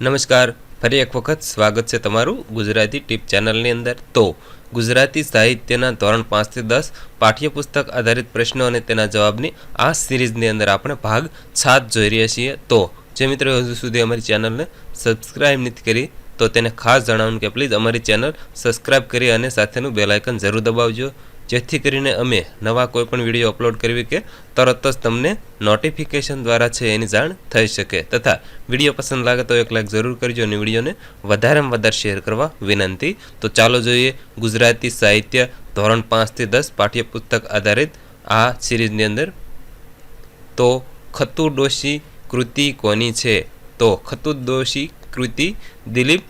નમસ્કાર. ફરી એક વખત સ્વાગત છે તમારું ગુજરાતી ટીપ ચેનલની અંદર. તો, ગુજરાતી સાહિત્યના ધોરણ પાંચથી દસ પાઠ્યપુસ્તક આધારિત પ્રશ્નો અને તેના જવાબની આ સિરીઝની અંદર આપણે ભાગ સાત જોઈ રહ્યા છીએ. તો, જે મિત્રો હજુ સુધી અમારી ચેનલને સબસ્ક્રાઈબ નથી કરી, તો તેને ખાસ જણાવવાનું કે પ્લીઝ અમારી ચેનલ સબસ્ક્રાઈબ કરી અને સાથેનું બેલાયકન જરૂર દબાવજો. જેથી કરીને અમે નવા કોઈપણ વીડિયો અપલોડ કરવી કે તરત જ તમને નોટિફિકેશન દ્વારા છે એની જાણ થઈ શકે. તથા વીડિયો પસંદ લાગે તો એક લાઈક જરૂર કરજો અને વિડીયોને વધારેમાં વધારે શેર કરવા વિનંતી. તો ચાલો જોઈએ ગુજરાતી સાહિત્ય ધોરણ પાંચથી દસ પાઠ્યપુસ્તક આધારિત આ સિરીઝની અંદર. તો ખતુ ડોશી કૃતિ કોની છે? તો ખતુ ડોશી કૃતિ દિલીપ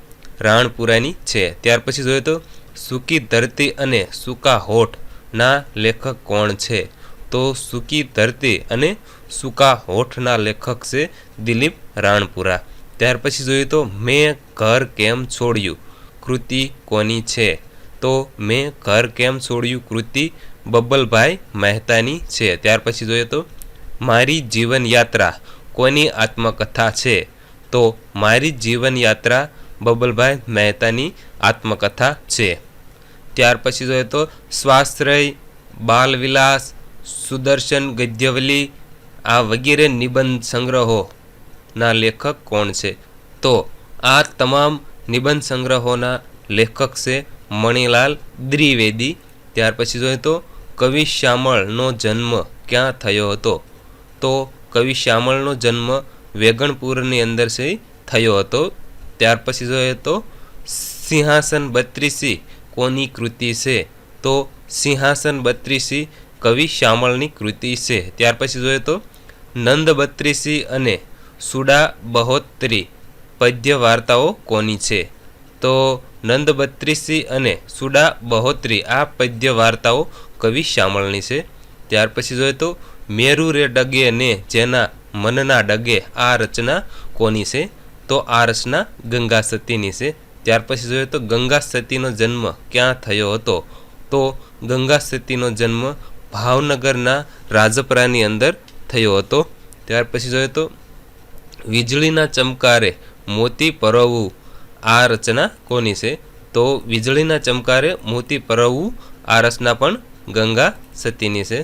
રાણપુરાની છે. ત્યાર પછી જોઈએ તો સૂકી ધરતી અને સૂકા હોઠ. ના લેખક કોણ છે? તો સૂકી ધરતી અને સૂકા હોઠના લેખક છે દિલીપ રાણપુરા. ત્યાર પછી જોઈએ તો મેં ઘર કેમ છોડ્યું? કૃતિ કોની છે? તો મેં ઘર કેમ છોડ્યું? કૃતિ બબ્બલભાઈ મહેતાની છે. ત્યાર પછી જોઈએ તો મારી જીવન યાત્રા કોની આત્મકથા છે? તો મારી જીવનયાત્રા બબલભાઈ મહેતાની આત્મકથા છે. ત્યાર પછી જોઈએ તો સ્વાશ્રય, બાલવિલાસ, સુદર્શન, ગદ્યવલી, આ વગેરે નિબંધ સંગ્રહોના લેખક કોણ છે? તો આ તમામ નિબંધ સંગ્રહોના લેખક છે મણિલાલ દ્વિવેદી. ત્યાર પછી જોઈએ તો કવિ શ્યામળનો જન્મ ક્યાં થયો હતો? તો કવિ શ્યામળનો જન્મ વેગણપુરની અંદર થયો હતો. ત્યાર પછી જોઈએ તો સિંહાસન બત્રીસી કોની કૃતિ છે? તો સિંહાસન બત્રીસી, કવિ શ્યામળની કૃતિ છે. ત્યાર પછી જોઈએ તો નંદ બત્રીસી અને સુડા બહોત્રી પદ્ય વાર્તાઓ કોની છે? તો નંદ બત્રીસી અને સુડા બહોત્રી આ પદ્ય વાર્તાઓ કવિ શ્યામળની છે. ત્યાર પછી જોઈએ તો મેરુ રે ડગે ને જેના મનના ડગે આ રચના કોની છે? તો આ રચના ગંગા સતીની છે. ત્યાર પછી જોઈએ તો ગંગા સતીનો જન્મ ક્યાં થયો હતો? તો ગંગા સતીનો જન્મ ભાવનગરના રાજપરાની અંદર થયો હતો. ત્યાર પછી જોઈએ તો વીજળીના ચમકારે મોતી પરવવું આ રચના કોની છે? તો વીજળીના ચમકારે મોતી પરવવું આ રચના પણ ગંગા સતીની છે.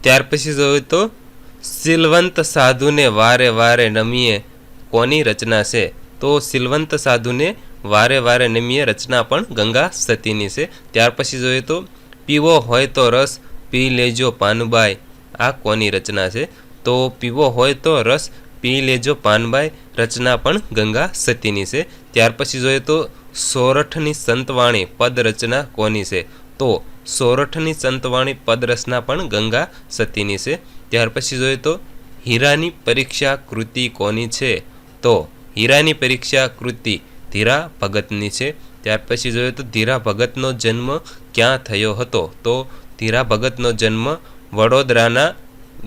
ત્યાર પછી જોઈએ તો સિલવંત સાધુને વારે વારે નમીએ કોની રચના છે? તો સિલવંત સાધુને વારે વારે નિમ્ય રચના પણ ગંગા સતીની છે. ત્યાર પછી જોઈએ તો, પીવો હોય તો રસ, પી લેજો પાનબાઈ. આ કોની રચના છે? તો પીવો હોય તો રસ, પી લેજો પાનબાઈ. રચના પણ ગંગા સતીની છે. ત્યાર પછી જોઈએ તો, સોરઠની સંતવાણી પદ રચના કોની છે? તો સોરઠની સંતવાણી પદ રચના પણ ગંગા સતીની છે. ત્યાર પછી જોઈએ તો, હીરાની પરીક્ષા કૃતિ કોની છે? તો હીરાની પરીક્ષા કૃતિ ધીરા ભગતની છે. ત્યાર પછી જોઈએ તો ધીરા ભગતનો જન્મ ક્યાં થયો હતો? તો ધીરા ભગતનો જન્મ વડોદરાના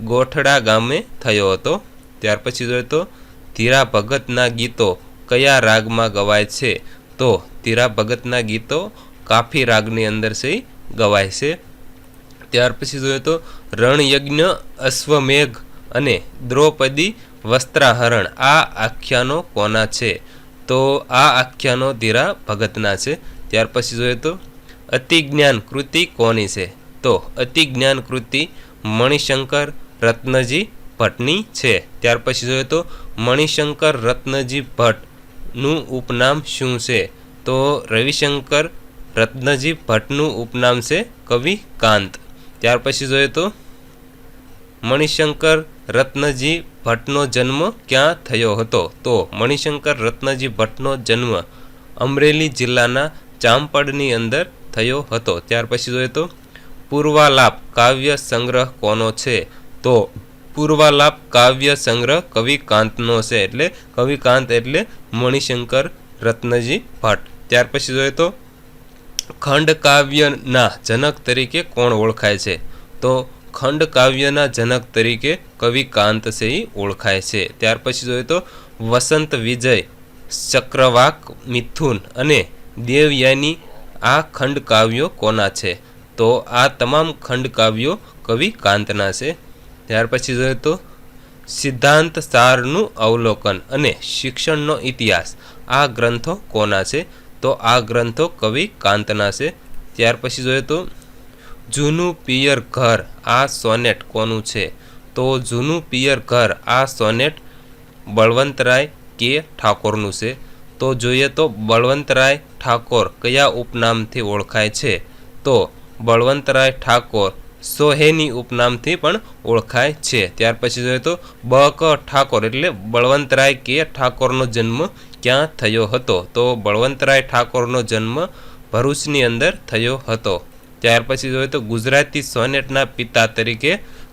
ગોઠડા ગામે થયો હતો. ત્યાર પછી જોઈએ તો ધીરા ભગતના ગીતો કયા રાગમાં ગવાય છે? તો ધીરા ભગતના ગીતો કાફી રાગની અંદર છે ગવાય છે. ત્યાર પછી જોઈએ તો રણયજ્ઞ, અશ્વમેઘ અને દ્રૌપદી વસ્ત્રાહરણ આ આખ્યાનો કોના છે? તો આ આખ્યાનો ધીરા ભગતના છે. ત્યાર પછી જોઈએ તો, અતિજ્ઞાન કૃતિ કોની છે? તો અતિજ્ઞાન કૃતિ મણિશંકર રત્નજી ભટ્ટની છે. ત્યાર પછી જોઈએ તો, મણિશંકર રત્નજી ભટ્ટનું ઉપનામ શું છે? તો રવિશંકર રત્નજી ભટ્ટનું ઉપનામ છે કવિ કાંત. ત્યાર પછી જોઈએ તો, મણિશંકર રત્નજી ભટ્ટનો જન્મ ક્યાં થયો હતો? તો મણિશંકર રત્નજી ભટ્ટનો જન્મ અમરેલી જિલ્લાના ચાંપડની અંદર થયો હતો. ત્યાર પછી જોઈએ તો પૂર્વાલાપ કાવ્ય સંગ્રહ કોનો છે? તો પૂર્વાલાપ કાવ્ય સંગ્રહ કવિકાંતનો છે. એટલે કવિકાંત એટલે મણિશંકર રત્નજી ભટ્ટ. ત્યાર પછી જોઈએ તો ખંડ કાવ્યના જનક તરીકે કોણ ઓળખાય છે? તો ખંડ કાવ્યના જનક તરીકે કવિ કાંત છે ઓળખાય છે. ત્યાર પછી જોઈએ તો વસંત વિજય, ચક્રવાક, મિથુન અને દેવયાની આ ખંડ કાવ્યો કોના છે? તો આ તમામ ખંડ કાવ્યો કવિ કાંતના છે. ત્યાર પછી જોઈએ તો સિદ્ધાંત સારનું અવલોકન અને શિક્ષણનો ઇતિહાસ. આ ગ્રંથો કોના છે? તો આ ગ્રંથો કવિ કાંતના છે. ત્યાર પછી જોઈએ તો જૂનું પિયર ઘર આ સોનેટ કોનું છે? તો જૂનું પિયર ઘર આ સોનેટ બળવંતરાય કે ઠાકોરનું છે? તો જોઈએ તો બળવંતરાય ઠાકોર કયા ઉપનામથી ઓળખાય છે? તો બળવંતરાય ઠાકોર સોહેની ઉપનામથી પણ ઓળખાય છે. ત્યાર પછી જોઈએ તો બ ક ઠાકોર એટલે બળવંતરાય કે ઠાકોરનો જન્મ ક્યાં થયો હતો? તો બળવંતરાય ઠાકોરનો જન્મ ભરૂચની અંદર થયો હતો. ત્યાર પછી જોઈએ તો ગુજરાતી સોનેટના પિતા તરીકે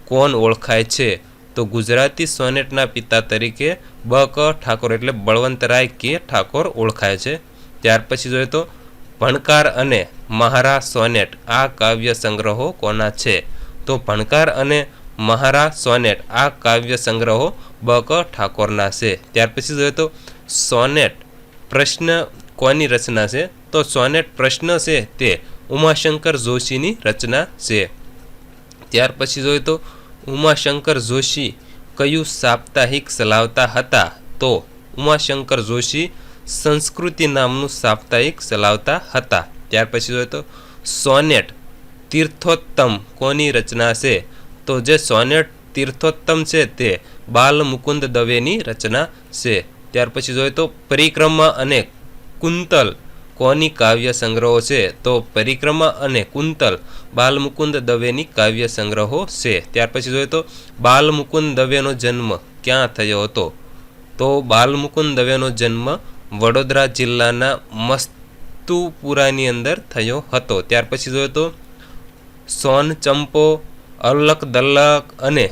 કોણ ઓળખાય છે? તો ગુજરાતી સોનેટના પિતા તરીકે બ ક ઠાકોર એટલે બળવંતરાય કે ઠાકોર ઓળખાય છે. ત્યાર પછી જોઈએ તો ભણકાર અને મહારા સોનેટ, આ કાવ્ય સંગ્રહો કોના છે? તો ભણકાર અને મહારા સોનેટ, આ કાવ્ય સંગ્રહો બ ક ઠાકોરના છે. ત્યાર પછી જોઈએ તો સોનેટ પ્રશ્ન કોની રચના છે? તો સોનેટ પ્રશ્ન છે તે ઉમાશંકર જોશીની રચના છે. ત્યાર પછી જોઈએ તો ઉમાશંકર જોશી કયું સાપ્તાહિક ચલાવતા હતા? તો ઉમાશંકર જોશી સંસ્કૃતિ નામનું સાપ્તાહિક ચલાવતા હતા. ત્યાર પછી જોઈએ તો સોનેટ તીર્થોત્તમ કોની રચના છે? તો જે સોનેટ તીર્થોત્તમ છે તે બાલ મુકુંદ દવેની રચના છે. ત્યાર પછી જોઈએ તો પરિક્રમા અને કુંતલ કોની કાવ્ય સંગ્રહો છે? તો પરિક્રમા અને કુંતલ બાલમુકુંદ દવેની કાવ્ય સંગ્રહો છે. ત્યાર પછી જોઈએ તો બાલમુકુંદ દવેનો જન્મ ક્યાં થયો હતો? તો બાલમુકુંદ દવેનો જન્મ વડોદરા જિલ્લાના મસ્તુપુરાની અંદર થયો હતો. ત્યાર પછી જોઈએ તો સોન ચંપો, અલક દલક અને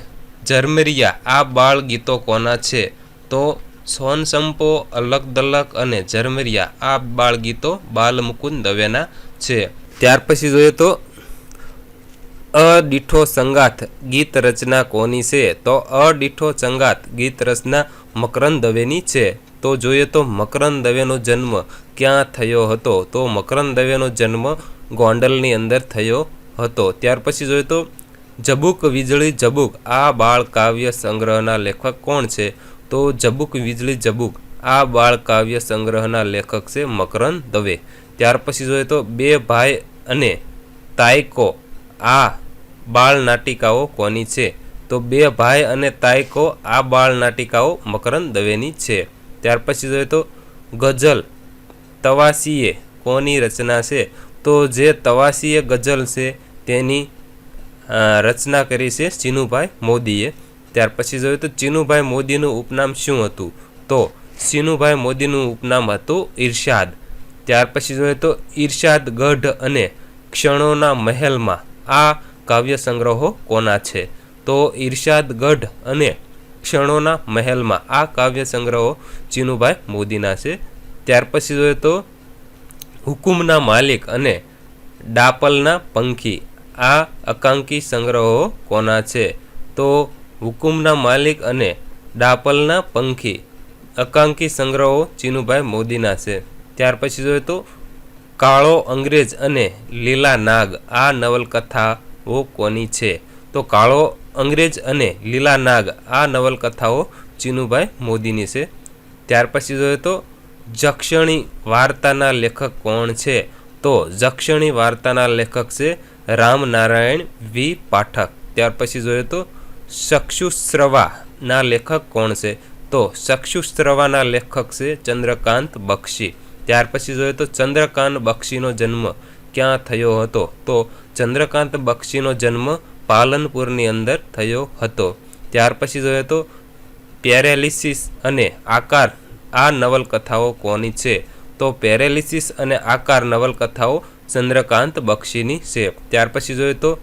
ઝરમેરિયા આ બાળ ગીતો કોના છે? તો સોન સંપો અલક દલક અને ઝરમરિયા આ બાળ ગીતો બાલમુકુંદ દવેના છે. ત્યાર પછી જોઈએ તો અડીઠો સંગાથ ગીત રચના કોની છે? તો અડીઠો સંગાથ ગીત રચના મકરંદ દવેની છે. તો જોઈએ તો મકરંદ દવેનો જન્મ ક્યાં થયો હતો? તો મકરંદ દવેનો જન્મ ગોંડલની અંદર થયો હતો. ત્યાર પછી જોઈએ તો, જબુક વીજળી જબુક આ બાળ કાવ્ય સંગ્રહના લેખક કોણ છે? તો જબુક વીજળી જબુક. આ બાળ કાવ્ય સંગ્રહના લેખક છે મકરંદ દવે. ત્યાર પછી જોઈએ તો બે ભાઈ અને તાયકો. આ બાળ નાટિકાઓ કોની છે? તો બે ભાઈ અને તાયકો આ બાળ નાટિકાઓ મકરંદ દવેની છે. ત્યાર પછી જોઈએ તો ગઝલ તવાસીએ કોની રચના છે? તો જે તવાસીએ ગઝલ છે તેની રચના કરી છે ચીનુભાઈ મોદીએ. ત્યાર પછી જોઈએ તો ચીનુભાઈ મોદીનું ઉપનામ શું હતું? તો ચીનુભાઈ મોદીનું ઉપનામ હતું ઈર્ષાદ ત્યાર પછી જોઈએ તો ઈર્ષાદ ગઢ અને ક્ષણોના મહેલમાં આ કાવ્ય સંગ્રહો કોના છે? તો ઈર્ષાદ ગઢ અને ક્ષણોના મહેલમાં આ કાવ્ય સંગ્રહો ચીનુભાઈ મોદીના છે. ત્યાર પછી જોઈએ તો હુકુમના માલિક અને ડાપલના પંખી આ અકાંકી સંગ્રહો કોના છે? તો હુકુમના માલિક અને ડાપલના પંખી અકાંકી સંગ્રહો ચીનુભાઈ મોદીના છે. ત્યાર પછી જોઈએ તો કાળો અંગ્રેજ અને લીલા નાગ આ નવલકથાઓ કોની છે? તો કાળો અંગ્રેજ અને લીલા નાગ આ નવલકથાઓ ચીનુભાઈ મોદીની છે. ત્યાર પછી જોઈએ તો જક્ષણી વાર્તાના લેખક કોણ છે? તો જક્ષણી વાર્તાના લેખક છે રામનારાયણ વી પાઠક. ત્યાર પછી જોઈએ તો ચક્ષુશ્રવાના લેખક કોણ છે? તો ચક્ષુશ્રવાના લેખક છે ચંદ્રકાંત બક્ષી. ત્યાર પછી જોઈએ તો ચંદ્રકાંત બક્ષીનો જન્મ ક્યાં થયો હતો? તો ચંદ્રકાંત બક્ષીનો જન્મ પાલનપુરની અંદર થયો હતો. ત્યાર પછી જોઈએ તો પેરેલિસિસ અને આકાર આ નવલકથાઓ કોની છે? તો પેરેલિસિસ અને આકાર નવલકથાઓ ચંદ્રકાંત બક્ષીની છે. ત્યાર પછી જોઈએ તો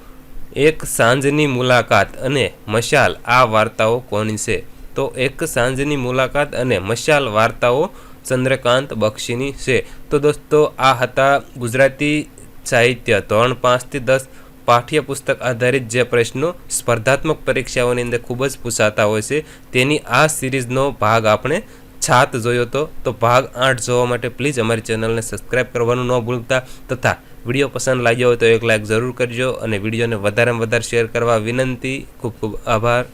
એક સાંજની મુલાકાત અને મશાલ, આ વાર્તાઓ કોની છે? તો એક સાંજની મુલાકાત અને મશાલ વાર્તાઓ ચંદ્રકાંત બક્ષીની છે. તો દોસ્તો, આ હતા ગુજરાતી સાહિત્ય ધોરણ પાંચથી દસ પાઠ્યપુસ્તક આધારિત જે પ્રશ્નો સ્પર્ધાત્મક પરીક્ષાઓની અંદર ખૂબ જ પૂછાતા હોય છે. તેની આ સિરીઝનો ભાગ આપણે છાત જોયો હતો તો ભાગ આઠ જોવા માટે પ્લીઝ અમારી ચેનલને સબસ્ક્રાઇબ કરવાનું ન ભૂલતા તથા વીડિયો પસંદ લાગ્યો હોય તો એક લાઇક જરૂર કરજો અને વિડીયોને વધારેમાં વધારે શેર કરવા વિનંતી. ખૂબ ખૂબ આભાર.